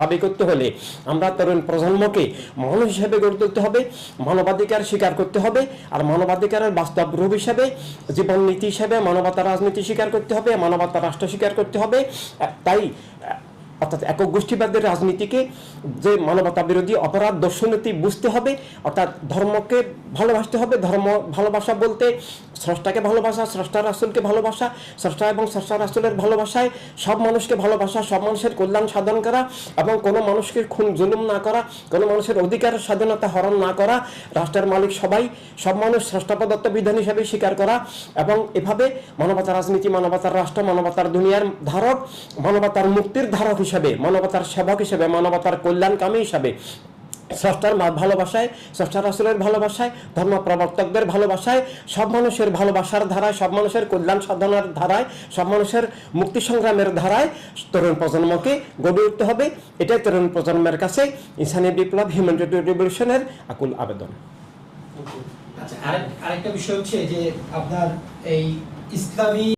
দাবি করতে হলে আমরা তরুণ প্রজন্মকে মানুষ হিসেবে গড়ে তুলতে হবে, মানবাধিকার স্বীকার করতে হবে আর মানবাধিকারের বাস্তব রূপ হিসেবে জীবন নীতি হিসেবে মানবতা রাজনীতি স্বীকার করতে হবে, মানবতা রাষ্ট্র স্বীকার করতে হবে। তাই অর্থাৎ একক গোষ্ঠীবাদের রাজনীতিকে যে মানবতা বিরোধী অপরাধ দর্শনীতি বুঝতে হবে, অর্থাৎ ধর্মকে ভালোবাসতে হবে, ধর্ম ভালোবাসা বলতে স্রষ্টাকে ভালোবাসা, স্রষ্টা রাসুলকে ভালোবাসা, স্রষ্টা এবং স্রষ্টা রাসুলের ভালোবাসায় সব মানুষকে ভালোবাসা, সব মানুষের কল্যাণ সাধন করা এবং কোনো মানুষকে খুন, জুলুম না করা, কোনো মানুষের অধিকার স্বাধীনতা হরণ না করা, রাষ্ট্রের মালিক সবাই, সব মানুষ স্রষ্টা প্রদত্ত বিধান হিসাবে স্বীকার করা এবং এভাবে মানবতার রাজনীতি, মানবতার রাষ্ট্র, মানবতার দুনিয়ার ধারক, মানবতার মুক্তির ধারক হিসেবে মানবতার সেবক হিসেবে, মানবতার কল্যাণকামী হিসাবে। স্রষ্টার ভালোবাসায়, স্রষ্টা রাসুলের ভালোবাসায় ধর্ম প্রবর্তকদের ভালোবাসায়, সব মানুষের ভালোবাসার ধারায়, সব মানুষের কল্যাণ সাধনার ধারায়, সব মানুষের মুক্তি সংগ্রামের ধারায় তরুণ প্রজন্মকে গড়ে উঠতে হবে। এটাই তরুণ প্রজন্মের কাছে ইনসানি বিপ্লব হিউম্যান রিভলিউশনের আকুল আবেদন। আচ্ছা আরেক, আরেকটা বিষয় হচ্ছে যে আপনার এই ইসলামী